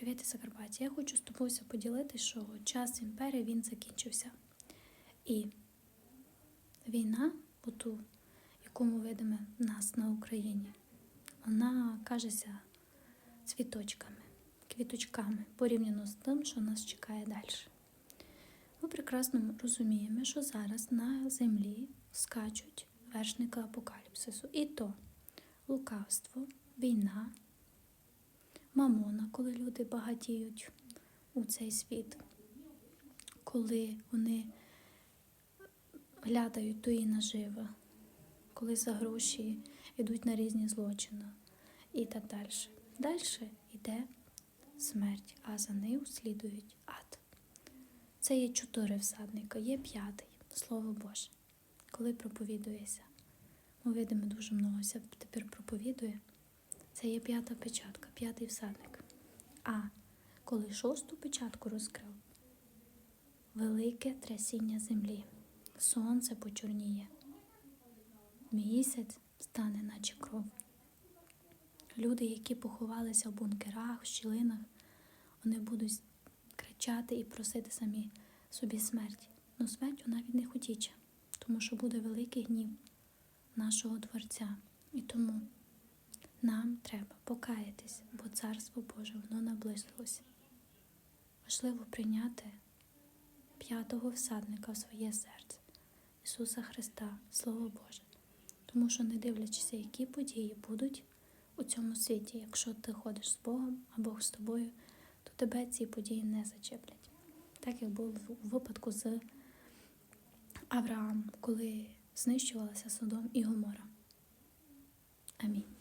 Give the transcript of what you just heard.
Привіт, із Закарпаття. Я хочу з тобою поділитися, що час імперії він закінчився. І війна, оту, яку ми видимо нас на Україні, вона кажеться цвіточками, квіточками порівняно з тим, що нас чекає далі. Ми прекрасно розуміємо, що зараз на землі скачуть вершники апокаліпсису. І то лукавство, війна, мамона, коли люди багатіють у цей світ, коли вони глядають тої наживи, коли за гроші йдуть на різні злочини і так далі. Далі йде смерть, а за нею слідують ад. Це є чотири всадника, є п'ятий, Слово Боже. Коли проповідується, ми видимо дуже много тепер проповідує. Це є п'ята печатка, п'ятий всадник. А коли шосту печатку розкрив, велике трясіння землі, сонце почорніє, місяць стане, наче кров. Люди, які поховалися в бункерах, в щілинах, вони будуть кричати і просити самі собі смерті. Ну смерть вона від них утіче, тому що буде великий гнів нашого Творця. І тому нам треба покаятись, бо Царство Боже воно наблизилось. Важливо прийняти п'ятого всадника в своє серце, Ісуса Христа, Слово Боже. Тому що, не дивлячись, які події будуть у цьому світі, якщо ти ходиш з Богом, а Бог з тобою, то тебе ці події не зачеплять. Так як було у випадку з Авраамом, коли знищувалася Содом і Гомора. Амінь.